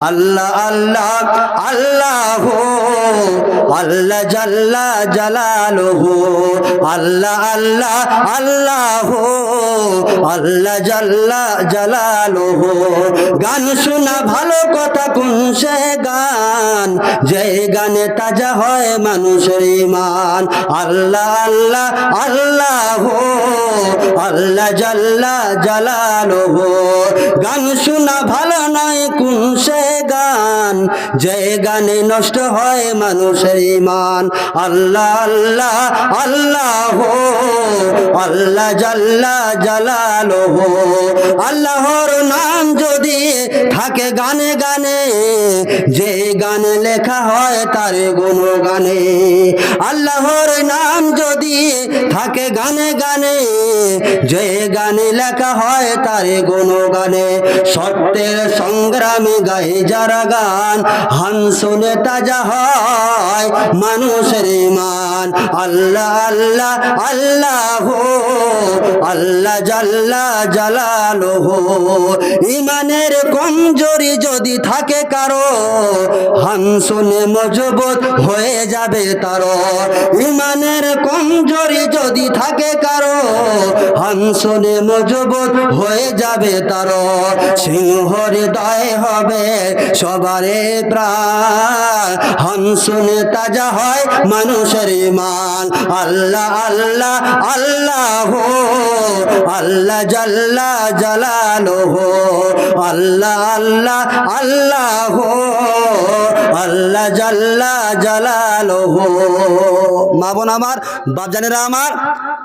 আল্লাহ আল্লাহ আল্লাহ আল্লাহ জাল্লা জালালহু। আল্লাহ আল্লাহ আল্লাহ আল্লাহ জাল্লা জালালহু। গান শোনা ভালো কথা কোন সে গান? যে গানে তাজা হয় মানুষের ইমান আল্লাহ আল্লাহ আল্লাহ আল্লাহ জাল্লা জালালহু। গান শোনা ভালো নয় কোন সে যে গানে নষ্ট হয় মানুষের ইমান। আল্লাহ আল্লাহ আল্লাহ আল্লাহ জাল্লা জালালহ। আল্লাহর নাম যদি থাকে গানে গানে, যে গানে লেখা হয় তার গুণ গানে আল্লাহর নাম যদি থাকে গানে গানে, যে গানে লেখা হয় তার গুণ গানে সত্যের সংগ্রামে গায়ে যারা গান, হান শুনে তাজা হয় মানুষের ইমান আল্লাহ আল্লাহ আল্লাহ আল্লাহ জাল্লা জালালহ। ইমানের কমজোরি যদি থাকে কারও হান শুনে মজবুত হয়ে যাবে তারো। ইমানের কমজোরি যদি থাকে কারও হান শুনে মজবুত হয়ে যাবে তারো। সিংহর দয় হবে সবারে প্রাণ। হান শুনে তাজা হয় মানুষের ইমান আল্লাহ আল্লাহ আল্লাহ হো আল্লাহ জাল্লা জালালহ। আল্লাহ আল্লাহ আল্লাহ হো আল্লাহ জাল্লা হো মা বোন আমার, বাপজানেরা আমার